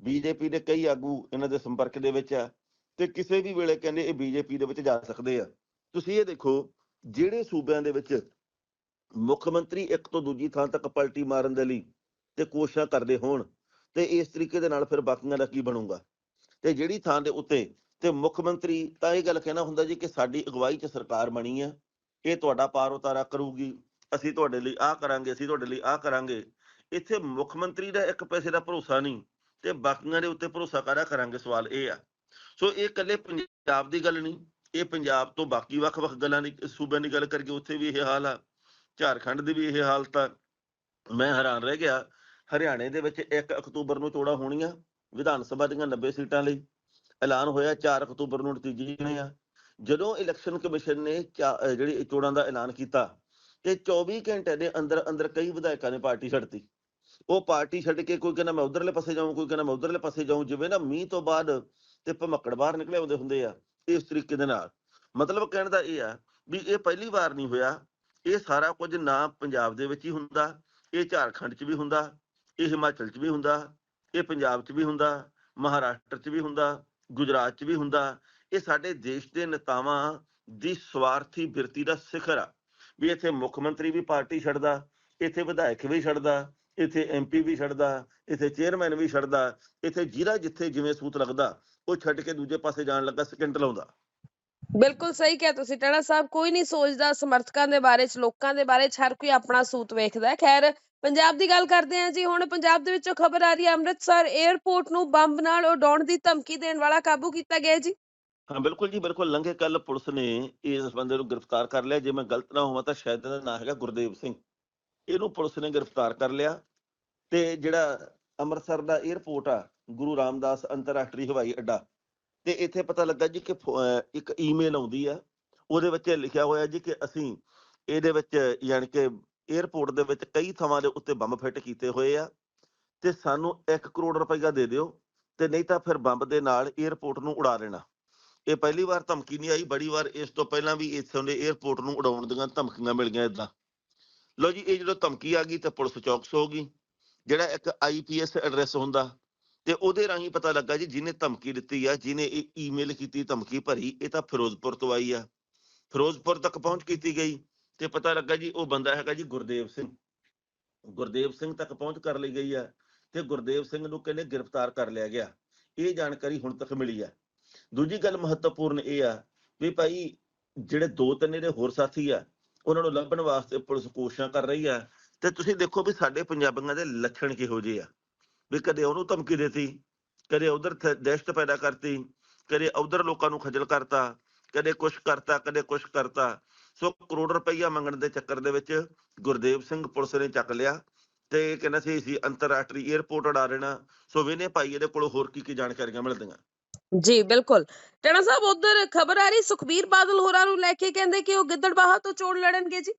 ਬੀਜੇਪੀ ਦੇ ਕਈ ਆਗੂ ਇਹਨਾਂ ਦੇ ਸੰਪਰਕ ਦੇ ਵਿੱਚ ਆ ਤੇ ਕਿਸੇ ਵੀ ਵੇਲੇ ਕਹਿੰਦੇ ਇਹ ਬੀਜੇਪੀ ਦੇ ਵਿੱਚ ਜਾ ਸਕਦੇ ਆ। ਤੁਸੀਂ ਇਹ ਦੇਖੋ, ਜਿਹੜੇ ਸੂਬਿਆਂ ਦੇ ਵਿੱਚ ਮੁੱਖ ਮੰਤਰੀ ਇੱਕ ਤੋਂ ਦੂਜੀ ਥਾਂ ਤੱਕ ਪਲਟੀ ਮਾਰਨ ਦੇ ਲਈ ਤੇ ਕੋਸ਼ਿਸ਼ਾਂ ਕਰਦੇ ਹੋਣ, ਤੇ ਇਸ ਤਰੀਕੇ ਦੇ ਨਾਲ ਫਿਰ ਬਾਕੀਆਂ ਦਾ ਕੀ ਬਣੂਗਾ? ਤੇ ਜਿਹੜੀ ਥਾਂ ਦੇ ਉੱਤੇ ਤੇ ਮੁੱਖ ਮੰਤਰੀ ਤਾਂ ਇਹ ਗੱਲ ਕਹਿਣਾ ਹੁੰਦਾ ਜੀ ਕਿ ਸਾਡੀ ਅਗਵਾਈ 'ਚ ਸਰਕਾਰ ਬਣੀ ਆ, ਇਹ ਤੁਹਾਡਾ ਪਾਰ ਉਤਾਰਾ ਕਰੂਗੀ, ਅਸੀਂ ਤੁਹਾਡੇ ਲਈ ਆਹ ਕਰਾਂਗੇ, ਅਸੀਂ ਤੁਹਾਡੇ ਲਈ ਆਹ ਕਰਾਂਗੇ। ਇੱਥੇ ਮੁੱਖ ਮੰਤਰੀ ਦਾ ਇੱਕ ਪੈਸੇ ਦਾ ਭਰੋਸਾ ਨਹੀਂ, ਤੇ ਬਾਕੀਆਂ ਦੇ ਉੱਤੇ ਭਰੋਸਾ ਕਾਹਦਾ ਕਰਾਂਗੇ? ਸਵਾਲ ਇਹ ਆ। ਸੋ ਇਹ ਇਕੱਲੇ ਪੰਜਾਬ ਦੀ ਗੱਲ ਨਹੀਂ, ਇਹ ਪੰਜਾਬ ਤੋਂ ਬਾਕੀ ਵੱਖ-ਵੱਖ ਗੱਲਾਂ ਦੀ, ਸੂਬਿਆਂ ਦੀ ਗੱਲ ਕਰਕੇ ਉੱਥੇ ਵੀ ਇਹ ਹਾਲ ਆ। ਝਾਰਖੰਡ ਦੀ ਵੀ ਇਹ ਹਾਲਤ ਆ। ਮੈਂ ਹੈਰਾਨ ਰਹਿ ਗਿਆ, ਹਰਿਆਣੇ ਦੇ ਵਿੱਚ 1 ਅਕਤੂਬਰ ਨੂੰ ਚੋਣਾਂ ਹੋਣੀਆਂ, ਵਿਧਾਨ ਸਭਾ ਦੀਆਂ 90 ਸੀਟਾਂ ਲਈ। ਐਲਾਨ ਹੋਇਆ 4 ਅਕਤੂਬਰ ਨੂੰ ਨਤੀਜੇ ਨੇ ਆ। ਜਦੋਂ ਇਲੈਕਸ਼ਨ ਕਮਿਸ਼ਨ ਨੇ ਚਾ- ਜਿਹੜੀ ਚੋਣਾਂ ਦਾ ਐਲਾਨ ਕੀਤਾ, ਤੇ 24 ਘੰਟੇ ਦੇ ਅੰਦਰ ਅੰਦਰ ਕਈ ਵਿਧਾਇਕਾਂ ਨੇ ਪਾਰਟੀ ਛੱਡਤੀ ਉਹ ਪਾਰਟੀ ਛੱਡ ਕੇ ਕੋਈ ਕਹਿੰਦਾ ਮੈਂ ਉਧਰਲੇ ਪਾਸੇ ਜਾਊਂ, ਕੋਈ ਕਹਿੰਦਾ ਮੈਂ ਉਧਰਲੇ ਪਾਸੇ ਜਾਊਂ, ਜਿਵੇਂ ਨਾ ਮੀਂਹ ਤੋਂ ਬਾਅਦ ਤੇ ਭਮੱਕੜ ਬਾਹਰ ਨਿਕਲੇ ਆਉਂਦੇ ਹੁੰਦੇ ਆ, ਇਸ ਤਰੀਕੇ ਦੇ ਨਾਲ। ਮਤਲਬ ਕਹਿਣ ਦਾ ਇਹ ਆ ਵੀ ਇਹ ਪਹਿਲੀ ਵਾਰ ਨਹੀਂ ਹੋਇਆ। ਇਹ ਸਾਰਾ ਕੁਝ ਨਾ ਪੰਜਾਬ ਦੇ ਵਿੱਚ ਹੀ ਹੁੰਦਾ, ਇਹ ਝਾਰਖੰਡ 'ਚ ਵੀ ਹੁੰਦਾ, ਇਹ ਹਿਮਾਚਲ 'ਚ ਵੀ ਹੁੰਦਾ, ਇਹ ਪੰਜਾਬ 'ਚ ਵੀ ਹੁੰਦਾ, ਮਹਾਰਾਸ਼ਟਰ 'ਚ ਵੀ ਹੁੰਦਾ, ਗੁਜਰਾਤ 'ਚ ਵੀ ਹੁੰਦਾ। ਇਹ ਸਾਡੇ ਦੇਸ਼ ਦੇ ਨੇਤਾਵਾਂ ਦੀ ਸਵਾਰਥੀ ਬਿਰਤੀ ਦਾ ਸਿਖਰ ਆ। ਵੀ ਇੱਥੇ ਮੁੱਖ ਮੰਤਰੀ ਵੀ ਪਾਰਟੀ ਛੱਡਦਾ, ਇੱਥੇ ਵਿਧਾਇਕ ਵੀ ਛੱਡਦਾ, ਇੱਥੇ ਐਮਪੀ ਵੀ ਛੱਡਦਾ, ਇੱਥੇ ਚੇਅਰਮੈਨ ਵੀ ਛੱਡਦਾ, ਇੱਥੇ ਜਿਹੜਾ ਜਿੱਥੇ ਜਿਵੇਂ ਸੂਤ ਲੱਗਦਾ ਉਹ ਛੱਡ ਕੇ ਦੂਜੇ ਪਾਸੇ ਜਾਣ ਲੱਗਾ ਸਕਿੰਟ ਲਾਉਂਦਾ। ਬਿਲਕੁਲ ਸਹੀ ਕਿਹਾ ਤੁਸੀਂ ਟਾਣਾ ਸਾਹਿਬ ਕੋਈ ਨਹੀਂ ਸੋਚਦਾ ਸਮਰਥਕਾਂ ਦੇ ਬਾਰੇ ਚ ਲੋਕਾਂ ਦੇ ਬਾਰੇ ਚ ਹਰ ਕੋਈ ਆਪਣਾ ਸੂਤ ਵੇਖਦਾ ਖੈਰ ਪੰਜਾਬ ਦੀ ਗੱਲ ਕਰਦੇ ਹਾਂ ਜੀ ਹੁਣ ਪੰਜਾਬ ਦੇ ਵਿੱਚੋਂ ਖਬਰ ਆ ਰਹੀ ਹੈ ਅੰਮ੍ਰਿਤਸਰ 에ਅਰਪੋਰਟ ਨੂੰ ਬੰਬ ਨਾਲ ਉਡਾਉਣ ਦੀ ਧਮਕੀ ਦੇਣ ਵਾਲਾ ਕਾਬੂ ਕੀਤਾ ਗਿਆ ਜੀ। ਹਾਂ ਬਿਲਕੁਲ ਜੀ ਬਿਲਕੁਲ ਲੰਘੇ ਕੱਲ ਪੁਲਿਸ ਨੇ ਇਸ ਬੰਦੇ ਨੂੰ ਗ੍ਰਿਫਤਾਰ ਕਰ ਲਿਆ। ਜੇ ਮੈਂ ਗਲਤ ਨਾ ਹੋਵਾਂ ਤਾਂ ਸ਼ਾਇਦ ਇਹਦਾ ਨਾਮ ਹੈਗਾ ਗੁਰਦੇਵ ਸਿੰਘ। ਇਹਨੂੰ ਪੁਲਿਸ ਨੇ ਗ੍ਰਿਫਤਾਰ ਕਰ ਲਿਆ ਤੇ ਜਿਹੜਾ ਅੰਮ੍ਰਿਤਸਰ ਦਾ 에ਅਰਪੋਰਟ ਆ ਗੁਰੂ ਰਾਮਦਾਸ ਅੰਤਰਰਾਸ਼ਟਰੀ ਹਵਾਈ ਅੱਡਾ। ਤੇ ਇੱਥੇ ਪਤਾ ਲੱਗਾ ਜੀ ਕਿ ਇੱਕ ਈਮੇਲ ਆਉਂਦੀ ਆ, ਉਹਦੇ ਵਿੱਚ ਲਿਖਿਆ ਹੋਇਆ ਜੀ ਕਿ ਅਸੀਂ ਇਹਦੇ ਵਿੱਚ ਯਾਨੀ ਕਿ 에어ਪੋਰਟ ਦੇ ਵਿੱਚ ਕਈ ਥਾਵਾਂ ਦੇ ਉੱਤੇ ਬੰਬ ਫਿੱਟ ਕੀਤੇ ਹੋਏ ਆ ਤੇ ਸਾਨੂੰ 1 ਕਰੋੜ ਰੁਪਈਆ ਦੇ ਦਿਓ ਤੇ ਨਹੀਂ ਤਾਂ ਫਿਰ ਬੰਬ ਦੇ ਨਾਲ 에어ਪੋਰਟ ਨੂੰ ਉਡਾ ਦੇਣਾ। ਇਹ ਪਹਿਲੀ ਵਾਰ ਧਮਕੀ ਨਹੀਂ ਆਈ, ਬੜੀ ਵਾਰ ਇਸ ਤੋਂ ਪਹਿਲਾਂ ਵੀ ਇਥੋਂ ਦੇ 에어ਪੋਰਟ ਨੂੰ ਉਡਾਉਣ ਦੀਆਂ ਧਮਕੀਆਂ ਮਿਲ ਗਈਆਂ ਇਦਾਂ। ਲੋ ਜੀ, ਇਹ ਜਦੋਂ ਧਮਕੀ ਆ ਗਈ ਤਾਂ ਪੁਲਿਸ ਚੌਕਸ ਹੋ ਗਈ, ਜਿਹੜਾ ਇੱਕ ਆਈਪੀਐਸ ਐਡਰੈਸ ਹੁੰਦਾ ਤੇ ਉਹਦੇ ਰਾਹੀਂ ਪਤਾ ਲੱਗਾ ਜੀ ਜਿਹਨੇ ਧਮਕੀ ਦਿੱਤੀ ਆ, ਜਿਹਨੇ ਇਹ ਈਮੇਲ ਕੀਤੀ, ਧਮਕੀ ਭਰੀ, ਇਹ ਤਾਂ ਫਿਰੋਜ਼ਪੁਰ ਤੋਂ ਆਈ ਆ। ਫਿਰੋਜ਼ਪੁਰ ਤੱਕ ਪਹੁੰਚ ਕੀਤੀ ਗਈ ਤੇ ਪਤਾ ਲੱਗਾ ਜੀ ਉਹ ਬੰਦਾ ਹੈਗਾ ਜੀ ਗੁਰਦੇਵ ਸਿੰਘ। ਗੁਰਦੇਵ ਸਿੰਘ ਤੱਕ ਪਹੁੰਚ ਕਰ ਲਈ ਗਈ ਆ ਤੇ ਗੁਰਦੇਵ ਸਿੰਘ ਨੂੰ ਕਹਿੰਦੇ ਗ੍ਰਿਫਤਾਰ ਕਰ ਲਿਆ ਗਿਆ। ਇਹ ਜਾਣਕਾਰੀ ਹੁਣ ਤੱਕ ਮਿਲੀ ਆ। ਦੂਜੀ ਗੱਲ ਮਹੱਤਵਪੂਰਨ ਇਹ ਆ ਵੀ ਭਾਈ ਜਿਹੜੇ ਦੋ ਤਿੰਨ ਇਹਦੇ ਹੋਰ ਸਾਥੀ ਆ, ਉਹਨਾਂ ਨੂੰ ਲੱਭਣ ਵਾਸਤੇ ਪੁਲਿਸ ਕੋਸ਼ਿਸ਼ਾਂ ਕਰ ਰਹੀ ਆ ਤੇ ਤੁਸੀਂ ਦੇਖੋ ਵੀ ਸਾਡੇ ਪੰਜਾਬੀਆਂ ਦੇ ਲੱਛਣ ਕਿਹੋ ਜਿਹੇ ਆ। ਵੀ ਕਦੇ ਉਹਨੂੰ ਧਮਕੀ ਦਿੱਤੀ, ਕਦੇ ਉਧਰ ਦਹਿਸ਼ਤ ਪੈਦਾ ਕਰਤੀ, ਕਦੇ ਉਧਰ ਲੋਕਾਂ ਨੂੰ ਖੱਜਲ ਕਰਤਾ, ਕਦੇ ਕੁਛ ਕਰਤਾ, ਕਦੇ ਕੁਛ ਕਰਤਾ। ਸੋ ਕਰੋੜ ਰੁਪਈਆ ਮੰਗਣ ਦੇ ਚੱਕਰ ਦੇ ਵਿੱਚ ਗੁਰਦੇਵ ਸਿੰਘ ਪੁਲਿਸ ਨੇ ਚੱਕ ਲਿਆ ਤੇ ਕਹਿੰਦਾ ਸੀ, ਅਸੀਂ ਅੰਤਰਰਾਸ਼ਟਰੀ 에ਅਰਪੋਰਟ ਉਡਾ ਦੇਣਾ। ਸੋ ਵੇਨੇ ਭਾਈ ਇਹਦੇ ਕੋਲ ਹੋਰ ਕੀ ਕੀ ਜਾਣਕਾਰੀਆਂ ਮਿਲਦੀਆਂ? ਜੀ, ਬਿਲਕੁਲ। ਟਣਾ ਸਾਹਿਬ, ਉਧਰ ਖਬਰ ਆ ਰਹੀ ਸੁਖਬੀਰ ਬਾਦਲ ਹੋਰਾਂ ਨੂੰ ਲੈ ਕੇ ਕਹਿੰਦੇ ਕਿ ਉਹ ਗਿੱਦੜਬਾਹਾ ਤੋਂ ਚੋਣ ਲੜਨਗੇ ਜੀ।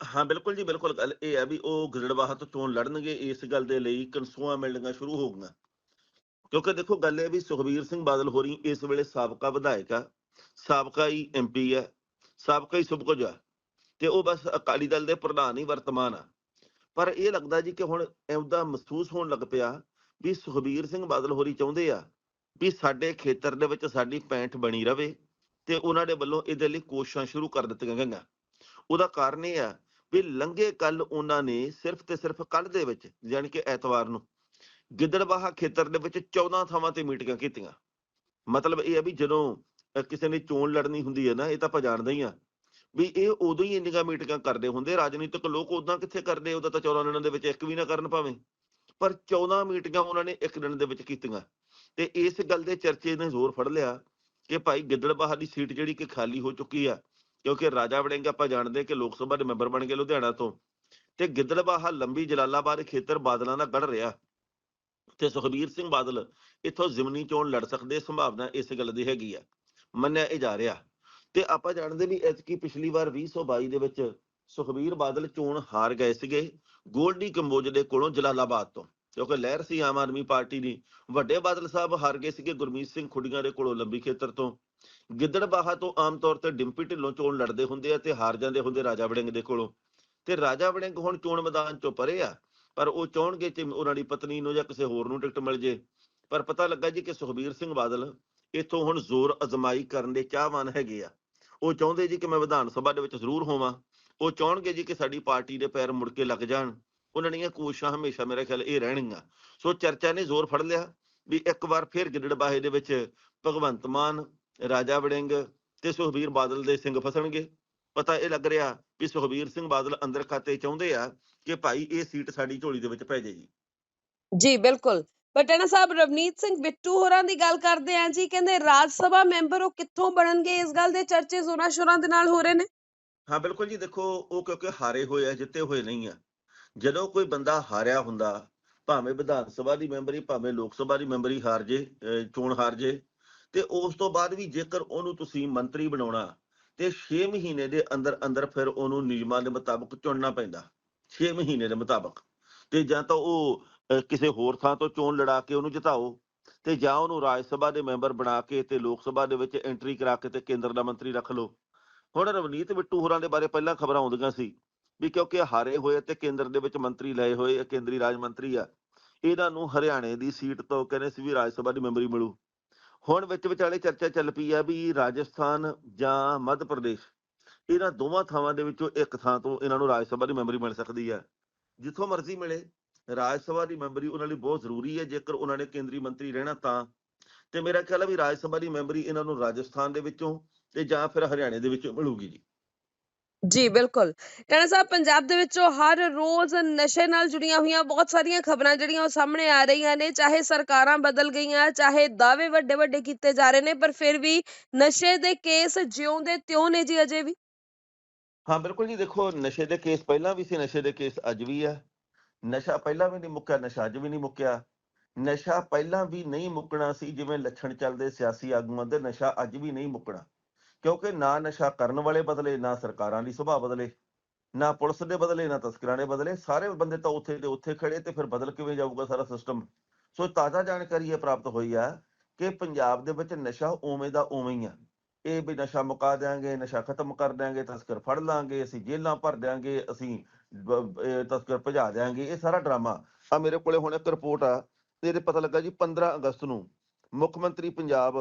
ਹਾਂ, ਬਿਲਕੁਲ ਜੀ, ਬਿਲਕੁਲ ਗੱਲ ਇਹ ਹੈ ਵੀ ਉਹ ਗਿਰੜਵਾਹ ਤੋਂ ਚੋਣ ਲੜਨਗੇ, ਇਸ ਗੱਲ ਦੇ ਲਈ ਕਨਸੂਆਂ ਮਿਲਣੀਆਂ ਸ਼ੁਰੂ ਹੋ ਗਈਆਂ। ਕਿਉਂਕਿ ਦੇਖੋ ਗੱਲ ਇਹ ਵੀ ਸੁਖਬੀਰ ਸਿੰਘ ਬਾਦਲ ਹੋਰੀ ਇਸ ਵੇਲੇ ਸਾਬਕਾ ਵਿਧਾਇਕ ਆ, ਸਾਬਕਾ ਹੀ ਐਮਪੀ ਹੈ ਸਾਬਕਾ ਹੀ ਸਭ ਕੁਝ ਆ, ਤੇ ਉਹ ਬਸ ਅਕਾਲੀ ਦਲ ਦੇ ਪ੍ਰਧਾਨ ਹੀ ਵਰਤਮਾਨ ਆ। ਪਰ ਇਹ ਲੱਗਦਾ ਜੀ ਕਿ ਹੁਣ ਐਉਦਾ ਮਹਿਸੂਸ ਹੋਣ ਲੱਗ ਪਿਆ ਵੀ ਸੁਖਬੀਰ ਸਿੰਘ ਬਾਦਲ ਹੋਰੀ ਚਾਹੁੰਦੇ ਆ ਵੀ ਸਾਡੇ ਖੇਤਰ ਦੇ ਵਿੱਚ ਸਾਡੀ ਪੈਂਠ ਬਣੀ ਰਵੇ ਤੇ ਉਹਨਾਂ ਦੇ ਵੱਲੋਂ ਇਹਦੇ ਲਈ ਕੋਸ਼ਿਸ਼ਾਂ ਸ਼ੁਰੂ ਕਰ ਦਿੱਤੀਆਂ ਗਈਆਂ। ਉਹਦਾ ਕਾਰਨ ਇਹ ਆ ਵੀ ਲੰਘੇ ਕੱਲ ਉਹਨਾਂ ਨੇ ਸਿਰਫ ਤੇ ਸਿਰਫ ਕੱਲ ਦੇ ਵਿੱਚ ਯਾਨੀ ਕਿ ਐਤਵਾਰ ਨੂੰ, ਗਿੱਦੜਬਾਹਾ ਖੇਤਰ ਦੇ ਵਿੱਚ 14 ਥਾਵਾਂ ਤੇ ਮੀਟਿੰਗਾਂ ਕੀਤੀਆਂ। ਮਤਲਬ ਇਹ ਆ ਵੀ ਜਦੋਂ ਕਿਸੇ ਨੇ ਚੋਣ ਲੜਨੀ ਹੁੰਦੀ ਹੈ ਨਾ, ਇਹ ਤਾਂ ਆਪਾਂ ਜਾਣਦੇ ਹੀ ਆ, ਵੀ ਇਹ ਉਦੋਂ ਹੀ ਇੰਨੀਆਂ ਮੀਟਿੰਗਾਂ ਕਰਦੇ ਹੁੰਦੇ, ਰਾਜਨੀਤਿਕ ਲੋਕ ਉਦਾਂ ਕਿੱਥੇ ਕਰਦੇ, ਉਹਦਾ ਤਾਂ 14 ਦਿਨਾਂ ਦੇ ਵਿੱਚ ਇੱਕ ਵੀ ਨਾ ਕਰਨ ਭਾਵੇਂ। ਪਰ 14 ਮੀਟਿੰਗਾਂ ਉਹਨਾਂ ਨੇ ਇੱਕ ਦਿਨ ਦੇ ਵਿੱਚ ਕੀਤੀਆਂ। ਤੇ ਇਸ ਗੱਲ ਦੇ ਚਰਚੇ ਨੇ ਜ਼ੋਰ ਫੜ ਲਿਆ ਕਿ ਭਾਈ ਗਿੱਦੜਬਾਹਾ ਦੀ ਸੀਟ ਜਿਹੜੀ ਕਿ ਖਾਲੀ ਹੋ ਚੁੱਕੀ ਆ ਕਿਉਂਕਿ ਰਾਜਾ ਵੜਿੰਗ ਆਪਾਂ ਜਾਣਦੇ ਕਿ ਲੋਕ ਸਭਾ ਦੇ ਮੈਂਬਰ ਬਣ ਗਏ ਲੁਧਿਆਣਾ ਤੋਂ ਤੇ ਗਿੱਦੜਬਾਹਾ ਲੰਬੀ ਜਲਾਲਾਬਾਦ ਖੇਤਰ ਬਾਦਲਾਂ ਦਾ ਗੜ ਰਿਹਾ ਤੇ ਸੁਖਬੀਰ ਸਿੰਘ ਬਾਦਲ ਇੱਥੋਂ ਜ਼ਿਮਨੀ ਚੋਣ ਲੜ ਸਕਦੇ ਸੰਭਾਵਨਾ ਇਸ ਗੱਲ ਦੀ ਹੈਗੀ ਆ, ਮੰਨਿਆ ਇਹ ਜਾ ਰਿਹਾ। ਤੇ ਆਪਾਂ ਜਾਣਦੇ ਵੀ ਐਤਕੀ ਪਿਛਲੀ ਵਾਰ 2022 ਦੇ ਵਿੱਚ ਸੁਖਬੀਰ ਬਾਦਲ ਚੋਣ ਹਾਰ ਗਏ ਸੀਗੇ ਗੋਲਡੀ ਕੰਬੋਜ ਦੇ ਕੋਲੋਂ ਜਲਾਲਾਬਾਦ ਤੋਂ। ਕਿਉਂਕਿ ਲਹਿਰ ਸੀ, ਆਮ ਆਦਮੀ ਪਾਰਟੀ ਦੀ। ਵੱਡੇ ਬਾਦਲ ਸਾਹਿਬ ਹਾਰ ਗਏ ਸੀਗੇ ਗੁਰਮੀਤ ਸਿੰਘ ਖੁੱਡੀਆਂ ਦੇ ਕੋਲੋਂ ਲੰਬੀ ਖੇਤਰ ਤੋਂ। ਗਿੱਦੜਬਾਹਾ ਤੋਂ ਆਮ ਤੌਰ ਤੇ ਡਿੰਪੀ ਢਿੱਲੋਂ ਚੋਣ ਲੜਦੇ ਹੁੰਦੇ ਆ ਤੇ ਹਾਰ ਜਾਂਦੇ ਹੁੰਦੇ ਰਾਜਾ ਵੜਿੰਗ ਦੇ ਕੋਲੋਂ। ਤੇ ਰਾਜਾ ਵੜਿੰਗ ਹੁਣ ਚੋਣ ਮੈਦਾਨ ਚੋਂ ਪਰੇ ਆ, ਪਰ ਉਹ ਚਾਹਣਗੇ ਕਿ ਉਹਨਾਂ ਦੀ ਪਤਨੀ ਨੂੰ ਜਾਂ ਕਿਸੇ ਹੋਰ ਨੂੰ ਟਿਕਟ ਮਿਲ ਜੇ। ਪਰ ਪਤਾ ਲੱਗਾ ਜੀ ਕਿ ਸੁਖਬੀਰ ਸਿੰਘ ਬਾਦਲ ਇੱਥੋਂ ਹੁਣ ਜ਼ੋਰ ਅਜ਼ਮਾਈ ਕਰਨ ਦੇ ਚਾਹਵਾਨ ਹੈਗੇ ਆ। ਉਹ ਚਾਹੁੰਦੇ ਜੀ ਕਿ ਮੈਂ ਵਿਧਾਨ ਸਭਾ ਦੇ ਵਿੱਚ ਜ਼ਰੂਰ ਹੋਵਾਂ। ਉਹ ਚਾਹਣਗੇ ਜੀ ਕਿ ਸਾਡੀ ਪਾਰਟੀ ਦੇ ਪੈਰ ਮੁੜ ਕੇ ਲੱਗ ਜਾਣ। ਉਹਨਾਂ ਦੀਆਂ ਕੋਸ਼ਿਸ਼ਾਂ ਹਮੇਸ਼ਾ ਮੇਰੇ ਖਿਆਲ ਇਹ ਰਹਿਣਗੀਆਂ। ਸੋ ਚਰਚਾ ਨੇ ਜ਼ੋਰ ਫੜ ਲਿਆ ਵੀ ਇੱਕ ਵਾਰ ਫਿਰ ਗਿੱਦੜਬਾਹੇ ਦੇ ਵਿੱਚ ਭਗਵੰਤ ਮਾਨ ਰਾਜਾ ਵੜਿੰਗ ਤੇ ਸੁਖਬੀਰ ਬਾਦਲ ਦੇ ਸਿੰਘ ਫਸਣਗੇ। ਪਤਾ ਇਹ ਲੱਗ ਰਿਹਾ ਵੀ ਸੁਖਬੀਰ ਸਿੰਘ ਬਾਦਲ ਅੰਦਰ ਖਾਤੇ ਚਾਹੁੰਦੇ ਆ ਕਿ ਭਾਈ ਇਹ ਸੀਟ ਸਾਡੀ ਝੋਲੀ ਦੇ ਵਿੱਚ ਪੈ ਜੇ ਜੀ। ਜੀ ਬਿਲਕੁਲ। ਪਰ ਟਣਾ ਸਾਹਿਬ ਰਵਨੀਤ ਸਿੰਘ ਬਿੱਟੂ ਹੋਰਾਂ ਦੀ ਗੱਲ ਕਰਦੇ ਆਂ ਜੀ ਕਹਿੰਦੇ ਰਾਜ ਸਭਾ ਮੈਂਬਰ ਉਹ ਕਿੱਥੋਂ ਬਣਨਗੇ? ਇਸ ਗੱਲ ਦੇ ਚਰਚੇ ਜ਼ੋਰਾਂ ਸ਼ੋਰਾਂ ਦੇ ਨਾਲ ਹੋ ਰਹੇ ਨੇ। ਹਾਂ ਬਿਲਕੁਲ ਜੀ ਦੇਖੋ ਉਹ ਕਿਉਂਕਿ ਹਾਰੇ ਹੋਏ ਆ ਜਿੱਤੇ ਹੋਏ ਨਹੀਂ ਆ। ਜਦੋਂ ਕੋਈ ਬੰਦਾ ਹਾਰਿਆ ਹੁੰਦਾ, ਭਾਵੇਂ ਵਿਧਾਨ ਸਭਾ ਦੀ ਮੈਂਬਰੀ ਭਾਵੇਂ ਲੋਕ ਸਭਾ ਦੀ ਮੈਂਬਰੀ ਹਾਰ ਜੇ ਚੋਣ ਹਾਰ ਜੇ, ਤੇ ਉਸ ਤੋਂ ਬਾਅਦ ਵੀ ਜੇਕਰ ਉਹਨੂੰ ਤੁਸੀਂ ਮੰਤਰੀ ਬਣਾਉਣਾ, ਤੇ 6 ਮਹੀਨੇ ਦੇ ਅੰਦਰ ਅੰਦਰ ਫਿਰ ਉਹਨੂੰ ਨਿਯਮਾਂ ਦੇ ਮੁਤਾਬਕ ਚੁਣਨਾ ਪੈਂਦਾ 6 ਮਹੀਨੇ ਦੇ ਮੁਤਾਬਕ। ਤੇ ਜਾਂ ਤਾਂ ਉਹ ਕਿਸੇ ਹੋਰ ਥਾਂ ਤੋਂ ਚੋਣ ਲੜਾ ਕੇ ਉਹਨੂੰ ਜਿਤਾਓ, ਤੇ ਜਾਂ ਉਹਨੂੰ ਰਾਜ ਸਭਾ ਦੇ ਮੈਂਬਰ ਬਣਾ ਕੇ ਤੇ ਲੋਕ ਸਭਾ ਦੇ ਵਿੱਚ ਐਂਟਰੀ ਕਰਾ ਕੇ ਤੇ ਕੇਂਦਰ ਦਾ ਮੰਤਰੀ ਰੱਖ ਲਓ। ਹੁਣ ਰਵਨੀਤ ਬਿੱਟੂ ਹੋਰਾਂ ਦੇ ਬਾਰੇ ਪਹਿਲਾਂ ਖਬਰਾਂ ਆਉਂਦੀਆਂ ਸੀ। ਵੀ ਕਿਉਂਕਿ ਹਾਰੇ ਹੋਏ ਤੇ ਕੇਂਦਰ ਦੇ ਵਿੱਚ ਮੰਤਰੀ ਲਏ ਹੋਏ ਕੇਂਦਰੀ ਰਾਜ ਮੰਤਰੀ ਆ, ਇਹਨਾਂ ਨੂੰ ਹਰਿਆਣੇ ਦੀ ਸੀਟ ਤੋਂ ਕਹਿੰਦੇ ਸੀ ਵੀ ਰਾਜ ਸਭਾ ਦੀ ਮੈਂਬਰੀ ਮਿਲੂ। ਹੁਣ ਵਿੱਚ ਵਿਚਾਲੇ ਚਰਚਾ ਚੱਲ ਪਈ ਆ ਵੀ ਰਾਜਸਥਾਨ ਜਾਂ ਮੱਧ ਪ੍ਰਦੇਸ਼, ਇਹਨਾਂ ਦੋਵਾਂ ਥਾਵਾਂ ਦੇ ਵਿੱਚੋਂ ਇੱਕ ਥਾਂ ਤੋਂ ਇਹਨਾਂ ਨੂੰ ਰਾਜ ਸਭਾ ਦੀ ਮੈਂਬਰੀ ਮਿਲ ਸਕਦੀ ਹੈ ਜਿੱਥੋਂ ਮਰਜ਼ੀ ਮਿਲੇ ਰਾਜ ਸਭਾ ਦੀ ਮੈਂਬਰੀ ਉਹਨਾਂ ਲਈ ਬਹੁਤ ਜ਼ਰੂਰੀ ਹੈ ਜੇਕਰ ਉਹਨਾਂ ਨੇ ਕੇਂਦਰੀ ਮੰਤਰੀ ਰਹਿਣਾ ਤਾਂ। ਤੇ ਮੇਰਾ ਖਿਆਲ ਹੈ ਵੀ ਰਾਜ ਸਭਾ ਦੀ ਮੈਂਬਰੀ ਇਹਨਾਂ ਨੂੰ ਰਾਜਸਥਾਨ ਦੇ ਵਿੱਚੋਂ ਤੇ ਜਾਂ ਫਿਰ ਹਰਿਆਣੇ ਦੇ ਵਿੱਚੋਂ ਮਿਲੂਗੀ ਜੀ। ਜੀ, ਬਿਲਕੁਲ। ਟਣਾ ਸਾਹਿਬ ਪੰਜਾਬ ਦੇ ਵਿੱਚੋਂ ਹਰ ਰੋਜ਼ ਨਸ਼ੇ ਨਾਲ ਜੁੜੀਆਂ ਹੋਈਆਂ ਬਹੁਤ ਸਾਰੀਆਂ ਖਬਰਾਂ ਜਿਹੜੀਆਂ ਉਹ ਸਾਹਮਣੇ ਆ ਰਹੀਆਂ ਨੇ, ਚਾਹੇ ਸਰਕਾਰਾਂ ਬਦਲ ਗਈਆਂ, ਚਾਹੇ ਦਾਅਵੇ ਵੱਡੇ ਵੱਡੇ ਕੀਤੇ ਜਾ ਰਹੇ ਨੇ, ਪਰ ਫਿਰ ਵੀ ਨਸ਼ੇ ਦੇ ਕੇਸ ਜਿਉਂਦੇ ਤਿਉਂ ਨੇ ਜੀ ਅਜੇ ਵੀ? ਹਾਂ, ਬਿਲਕੁਲ ਜੀ, ਦੇਖੋ ਨਸ਼ੇ ਦੇ ਕੇਸ ਪਹਿਲਾਂ ਵੀ ਸੀ, ਨਸ਼ੇ ਦੇ ਕੇਸ ਅੱਜ ਵੀ ਆ। ਨਸ਼ਾ ਪਹਿਲਾਂ ਵੀ ਨਹੀਂ ਮੁੱਕਿਆ, ਨਸ਼ਾ ਅੱਜ ਵੀ ਨਹੀਂ ਮੁੱਕਿਆ। ਨਸ਼ਾ ਪਹਿਲਾਂ ਵੀ ਨਹੀਂ ਮੁੱਕਣਾ ਸੀ, ਜਿਵੇਂ ਲੱਛਣ ਚੱਲਦੇ ਸਿਆਸੀ ਆਗੂਆਂ ਦੇ, ਨਸ਼ਾ ਅੱਜ ਵੀ ਨਹੀਂ ਮੁੱਕਣਾ। ਕਿਉਂਕਿ ਨਾ ਨਸ਼ਾ ਕਰਨ ਵਾਲੇ ਬਦਲੇ, ਨਾ ਸਰਕਾਰਾਂ ਦੀ ਸੁਭਾਅ ਬਦਲੇ, ਨਾ ਪੁਲਿਸ ਦੇ ਬਦਲੇ, ਨਾ ਤਸਕਰਾਂ ਦੇ ਬਦਲੇ, ਸਾਰੇ ਬੰਦੇ ਤਾਂ ਉੱਥੇ ਦੇ ਉੱਥੇ ਖੜੇ ਤੇ ਫਿਰ ਬਦਲ ਕਿਵੇਂ ਜਾਊਗਾ ਸਾਰਾ ਸਿਸਟਮ ਸੋ ਤਾਜ਼ਾ ਜਾਣਕਾਰੀ ਇਹ ਪ੍ਰਾਪਤ ਹੋਈ ਆ ਕਿ ਪੰਜਾਬ ਦੇ ਵਿੱਚ ਨਸ਼ਾ ਉਵੇਂ ਦਾ ਉਵੇਂ ਹੀ ਆ। ਇਹ ਵੀ ਨਸ਼ਾ ਮੁਕਾ ਦਿਆਂਗੇ, ਨਸ਼ਾ ਖਤਮ ਕਰ ਦਿਆਂਗੇ, ਤਸਕਰ ਫੜ ਲਾਂਗੇ, ਅਸੀਂ ਜੇਲਾਂ ਭਰ ਦਿਆਂਗੇ, ਅਸੀਂ ਤਸਕਰ ਭਜਾ ਦਿਆਂਗੇ, ਇਹ ਸਾਰਾ ਡਰਾਮਾ। ਆ ਮੇਰੇ ਕੋਲੇ ਹੁਣ ਇੱਕ ਰਿਪੋਰਟ ਆ, ਤੇ ਇਹਦੇ ਪਤਾ ਲੱਗਾ ਜੀ 15 ਅਗਸਤ ਨੂੰ ਮੁੱਖ ਮੰਤਰੀ ਪੰਜਾਬ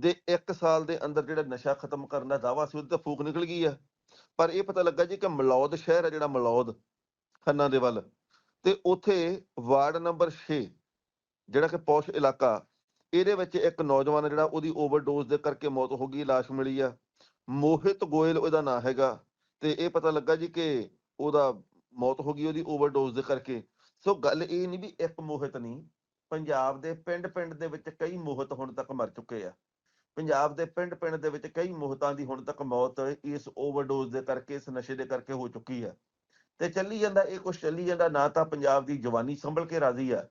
ਦੇ 1 ਸਾਲ ਦੇ ਅੰਦਰ ਜਿਹੜਾ ਨਸ਼ਾ ਖਤਮ ਕਰਨ ਦਾ ਦਾਵਾ ਸੀ, ਉਹਦੇ ਤਾਂ ਫੂਕ ਨਿਕਲ ਗਈ ਆ। ਪਰ ਇਹ ਪਤਾ ਲੱਗਾ ਜੀ ਕਿ ਮਲੌਦ ਸ਼ਹਿਰ ਹੈ ਜਿਹੜਾ ਮਲੌਦ, ਖੰਨਾ ਦੇ ਵੱਲ। ਤੇ ਉੱਥੇ ਵਾਰਡ ਨੰਬਰ 6 ਜਿਹੜਾ ਕਿ ਪੌਸ਼ ਇਲਾਕਾ, ਇਹਦੇ ਵਿੱਚ ਇੱਕ ਨੌਜਵਾਨ ਜਿਹੜਾ ਉਹਦੀ ਓਵਰਡੋਜ਼ ਦੇ ਕਰਕੇ ਮੌਤ ਹੋ ਗਈ, ਲਾਸ਼ ਮਿਲੀ ਆ। ਮੋਹਿਤ ਗੋਇਲ ਉਹਦਾ ਨਾਂ ਹੈਗਾ। ਤੇ ਇਹ ਪਤਾ ਲੱਗਾ ਜੀ ਕਿ ਉਹਦਾ ਮੌਤ ਹੋ ਗਈ ਉਹਦੀ ਓਵਰਡੋਜ਼ ਦੇ ਕਰਕੇ। ਸੋ ਗੱਲ ਇਹ ਨਹੀਂ ਵੀ ਇੱਕ ਮੋਹਿਤ ਨਹੀਂ, ਪੰਜਾਬ ਦੇ ਪਿੰਡ-ਪਿੰਡ ਦੇ ਵਿੱਚ ਕਈ ਮੋਹਿਤ ਹੁਣ ਤੱਕ ਮਰ ਚੁੱਕੇ ਆ। ਪੰਜਾਬ ਦੇ ਪਿੰਡ-ਪਿੰਡ ਦੇ ਵਿੱਚ ਕਈ ਮੋਹਿਤਾਂ ਦੀ ਹੁਣ ਤੱਕ ਮੌਤ ਇਸ ਓਵਰਡੋਜ਼ ਦੇ ਕਰਕੇ, ਇਸ ਨਸ਼ੇ ਦੇ ਕਰਕੇ ਹੋ ਚੁੱਕੀ ਹੈ। ਤੇ ਚੱਲੀ ਜਾਂਦਾ, ਇਹ ਕੁਛ ਚੱਲੀ ਜਾਂਦਾ, ਨਾ ਤਾਂ ਪੰਜਾਬ ਦੀ ਜਵਾਨੀ ਸੰਭਲ ਕੇ ਰਾਜ਼ੀ ਆ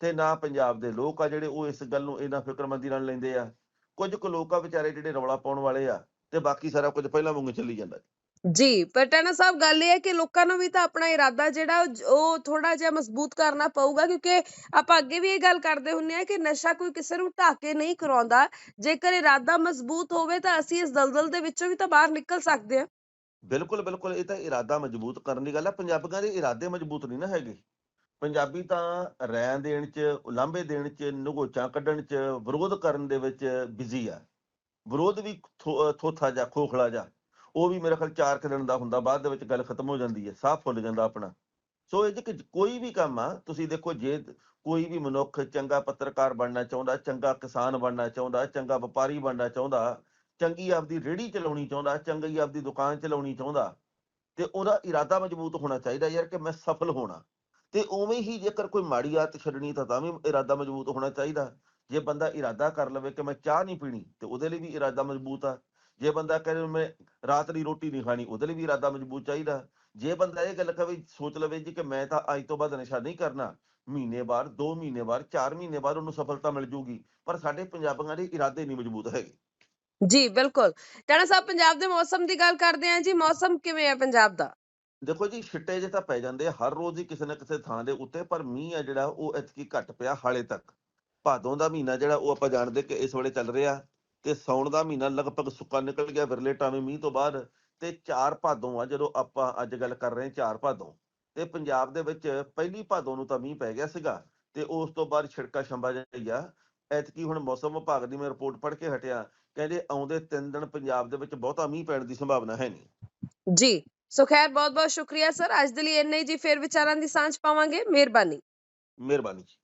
ਤੇ ਨਾ ਪੰਜਾਬ ਦੇ ਲੋਕ ਆ ਜਿਹੜੇ ਉਹ ਇਸ ਗੱਲ ਨੂੰ ਇਹਨਾਂ ਫਿਕਰਮੰਦੀ ਨਾਲ ਲੈਂਦੇ ਆ। ਕੁਝ ਕੁ ਲੋਕ ਆ ਵਿਚਾਰੇ ਜਿਹੜੇ ਰੌਲਾ ਪਾਉਣ ਵਾਲੇ ਆ ਤੇ ਬਾਕੀ ਸਾਰਾ ਕੁਝ ਪਹਿਲਾਂ ਵਾਂਗੂ ਚੱਲੀ ਜਾਂਦਾ। ਜੀ, ਪਰ ਟਾਣਾ ਸਾਹਿਬ ਗੱਲ ਇਹ ਹੈ ਕਿ ਲੋਕਾਂ ਨੂੰ ਵੀ ਤਾਂ ਆਪਣਾ ਇਰਾਦਾ ਜਿਹੜਾ ਉਹ ਥੋੜਾ ਜਿਹਾ ਮਜ਼ਬੂਤ ਕਰਨਾ ਪਊਗਾ, ਕਿਉਂਕਿ ਆਪਾਂ ਅੱਗੇ ਵੀ ਇਹ ਗੱਲ ਕਰਦੇ ਹੁੰਨੇ ਆ ਕਿ ਨਸ਼ਾ ਕੋਈ ਕਿਸੇ ਨੂੰ ਢਾਕੇ ਨਹੀਂ ਕਰਾਉਂਦਾ। ਜੇਕਰ ਇਰਾਦਾ ਮਜ਼ਬੂਤ ਹੋਵੇ ਤਾਂ ਅਸੀਂ ਇਸ ਦਲਦਲ ਦੇ ਵਿੱਚੋਂ ਵੀ ਤਾਂ ਬਾਹਰ ਨਿਕਲ ਸਕਦੇ ਹਾਂ। ਬਿਲਕੁਲ ਬਿਲਕੁਲ, ਇਹ ਤਾਂ ਇਰਾਦਾ ਮਜ਼ਬੂਤ ਕਰਨ ਦੀ ਗੱਲ ਹੈ ਪੰਜਾਬੀਆਂ ਦੇ ਇਰਾਦੇ ਮਜ਼ਬੂਤ ਨਹੀਂ ਨਾ ਹੈਗੇ। ਪੰਜਾਬੀ ਤਾਂ ਰਹਿਣ ਦੇਣ ਚ, ਉਲਾਂਭੇ ਦੇਣ ਚ, ਨਗੋਚਾਂ ਕੱਢਣ ਚ, ਵਿਰੋਧ ਕਰਨ ਦੇ ਵਿੱਚ ਬਿਜ਼ੀ ਆ। ਵਿਰੋਧ ਵੀ ਥੋਥਾ ਜਾ ਖੋਖਲਾ ਜਾ ਉਹ ਵੀ ਮੇਰੇ ਖਿਆਲ ਚਾਰ ਕੁ ਦਿਨ ਦਾ ਹੁੰਦਾ, ਬਾਅਦ ਦੇ ਵਿੱਚ ਗੱਲ ਖਤਮ ਹੋ ਜਾਂਦੀ ਹੈ ਸਾਹ ਫੁੱਲ ਜਾਂਦਾ ਆਪਣਾ। ਸੋ ਇਹ 'ਚ ਕਿ ਕੋਈ ਵੀ ਕੰਮ ਆ, ਤੁਸੀਂ ਦੇਖੋ ਜੇ ਕੋਈ ਵੀ ਮਨੁੱਖ ਚੰਗਾ ਪੱਤਰਕਾਰ ਬਣਨਾ ਚਾਹੁੰਦਾ, ਚੰਗਾ ਕਿਸਾਨ ਬਣਨਾ ਚਾਹੁੰਦਾ, ਚੰਗਾ ਵਪਾਰੀ ਬਣਨਾ ਚਾਹੁੰਦਾ, ਚੰਗੀ ਆਪਦੀ ਰੇਹੜੀ ਚਲਾਉਣੀ ਚਾਹੁੰਦਾ, ਚੰਗੀ ਆਪਦੀ ਦੁਕਾਨ ਚਲਾਉਣੀ ਚਾਹੁੰਦਾ, ਤੇ ਉਹਦਾ ਇਰਾਦਾ ਮਜ਼ਬੂਤ ਹੋਣਾ ਚਾਹੀਦਾ ਯਾਰ ਕਿ ਮੈਂ ਸਫਲ ਹੋਣਾ। ਤੇ ਉਵੇਂ ਹੀ ਜੇਕਰ ਕੋਈ ਮਾੜੀ ਆਦਤ ਛੱਡਣੀ ਤਾਂ ਤਾਂ ਵੀ ਇਰਾਦਾ ਮਜ਼ਬੂਤ ਹੋਣਾ ਚਾਹੀਦਾ। ਜੇ ਬੰਦਾ ਇਰਾਦਾ ਕਰ ਲਵੇ ਕਿ ਮੈਂ ਚਾਹ ਨਹੀਂ ਪੀਣੀ, ਤੇ ਉਹਦੇ ਲਈ ਵੀ ਇਰਾਦਾ ਮਜ਼ਬੂਤ ਆ। ਜੇ ਬੰਦਾ ਕਹੇ ਮੈਂ ਰਾਤ ਦੀ ਰੋਟੀ ਨਹੀਂ ਖਾਣੀ ਉਹਦੇ ਲਈ ਵੀ ਇਰਾਦਾ ਮਜ਼ਬੂਤ ਚਾਹੀਦਾ। ਜੇ ਬੰਦਾ ਇਹ ਗੱਲ ਕਵੇ ਸੋਚ ਲਵੇ ਜੀ ਕਿ ਮੈਂ ਤਾਂ ਅੱਜ ਤੋਂ ਬਾਅਦ ਨਸ਼ਾ ਨਹੀਂ ਕਰਨਾ ਮਹੀਨੇ ਬਾਅਦ 2 ਮਹੀਨੇ ਬਾਅਦ 4 ਮਹੀਨੇ ਬਾਅਦ ਉਹਨੂੰ ਸਫਲਤਾ ਮਿਲ ਜੂਗੀ ਪਰ ਸਾਡੇ ਪੰਜਾਬੀਆਂ ਦੇ ਇਰਾਦੇ ਨਹੀਂ ਮਜ਼ਬੂਤ ਹੈਗੇ। ਜੀ ਬਿਲਕੁਲ। ਟਾਣਾ ਸਾਹਿਬ ਪੰਜਾਬ ਦੇ ਮੌਸਮ ਦੀ ਗੱਲ ਕਰਦੇ ਹਾਂ ਜੀ ਮੌਸਮ ਕਿਵੇਂ ਹੈ ਪੰਜਾਬ ਦਾ? ਦੇਖੋ ਜੀ ਛਿੱਟੇ ਜੇ ਤਾਂ ਪੈ ਜਾਂਦੇ ਆ ਹਰ ਰੋਜ਼ ਹੀ ਕਿਸੇ ਨਾ ਕਿਸੇ ਥਾਂ ਦੇ ਉੱਤੇ ਪਰ ਮੀਂਹ ਆ ਜਿਹੜਾ ਉਹ ਇਤਕੀ ਘੱਟ ਪਿਆ ਹਾਲੇ ਤੱਕ। ਭਾਦੋਂ ਦਾ ਮਹੀਨਾ ਜਿਹੜਾ ਉਹ ਆਪਾਂ ਜਾਣਦੇ ਕਿ ਇਸ ਵੇਲੇ ਚੱਲ ਰਿਹਾ। ਤੇ ਸੌਣ ਦਾ ਮਹੀਨਾ ਲਗਭਗ ਸੁੱਕਾ ਨਿਕਲ ਗਿਆ ਵਿਰਲੇ ਟਾਵੇਂ ਮੀਂਹ ਤੋਂ ਬਾਅਦ ਤੇ ਚਾਰ ਭਾਦੋਂ ਆ ਜਦੋਂ ਆਪਾਂ ਅੱਜ ਗੱਲ ਕਰ ਰਹੇ ਹਾਂ ਚਾਰ ਭਾਦੋਂ ਤੇ ਪੰਜਾਬ ਦੇ ਵਿੱਚ ਪਹਿਲੀ ਭਾਦੋਂ ਨੂੰ ਤਾਂ ਮੀਂਹ ਪੈ ਗਿਆ ਸੀਗਾ ਤੇ ਉਸ ਤੋਂ ਬਾਅਦ ਛਿੜਕਾ ਛੰਬਾ ਜਿਹਾ ਐਤਕੀ ਹੁਣ ਮੌਸਮ ਵਿਭਾਗ ਦੀ ਮੈਂ ਰਿਪੋਰਟ ਪੜ੍ਹ ਕੇ ਹਟਿਆ ਕਹਿੰਦੇ ਆਉਂਦੇ 3 ਦਿਨ ਪੰਜਾਬ ਦੇ ਵਿੱਚ ਬਹੁਤਾ ਮੀਂਹ ਪੈਣ ਦੀ ਸੰਭਾਵਨਾ ਹੈ ਨਹੀਂ। ਜੀ ਸੋ ਖੈਰ ਬਹੁਤ ਬਹੁਤ ਸ਼ੁਕਰੀਆ ਸਰ। ਅੱਜ ਦੇ ਲਈ ਇੰਨੇ ਹੀ ਜੀ ਫਿਰ ਵਿਚਾਰਾਂ ਦੀ ਸਾਂਝ ਪਾਵਾਂਗੇ। ਮਿਹਰਬਾਨੀ। ਮਿਹਰਬਾਨੀ ਜੀ।